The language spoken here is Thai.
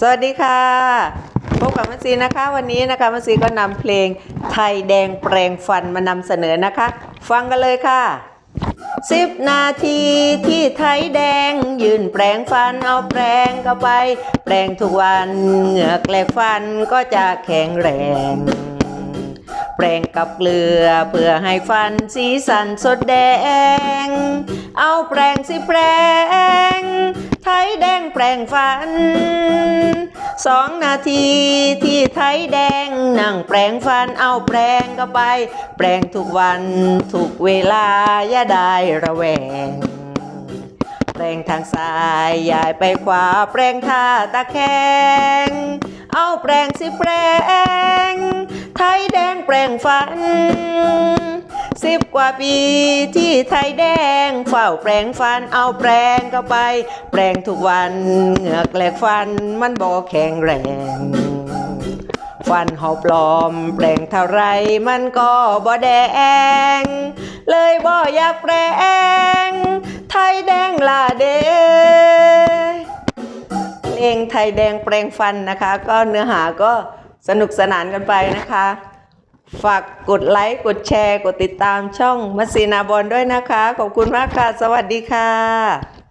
สวัสดีค่ะ พบกับมัซีนะคะ วันนี้นะคะมัซีก็นำเพลงไทยแดงแปลงฟันมานำเสนอนะคะ ฟังกันเลยค่ะสิบนาทีที่ไทยแดง ยืนแปลงฟันเอาแปลงเข้าไป แปลงทุกวันเหงือกแหลกฟันก็จะแข็งแรง แปรงกับเกลือเพื่อให้ฟันสีสันสดแดง เอาแปรงสิแปรงไทยแดงแปรงฟัน สองนาทีที่ไทยแดงนั่งแปรงฟันเอาแปรงก็ไป แปรงทุกวันทุกเวลาอย่าได้ระแวง แปลงทางซ้ายย้ายไปขวาแปลงท่าตะแคง เอาแปลงสิแปลง ไทยแดงแปลงฟัน สิบกว่าปีที่ไทยแดงเฝ้าแปลงฟันเอาแปลงก็ไป แปลงทุกวันเหงือกแหลกฟันมันบ่แข็งแรงฟันหอปลอม แปลงเท่าไรมันก็บ่แดง เลยบ่อยากแปลง ไทยแดงลาเดเพลงไทยแดงแปลงฟันนะคะ ก็เนื้อหาก็สนุกสนานกันไปนะคะ ฝากกดไลค์กดแชร์ กดติดตามช่องมัสซีนาบอลด้วยนะคะ ขอบคุณมากค่ะ สวัสดีค่ะ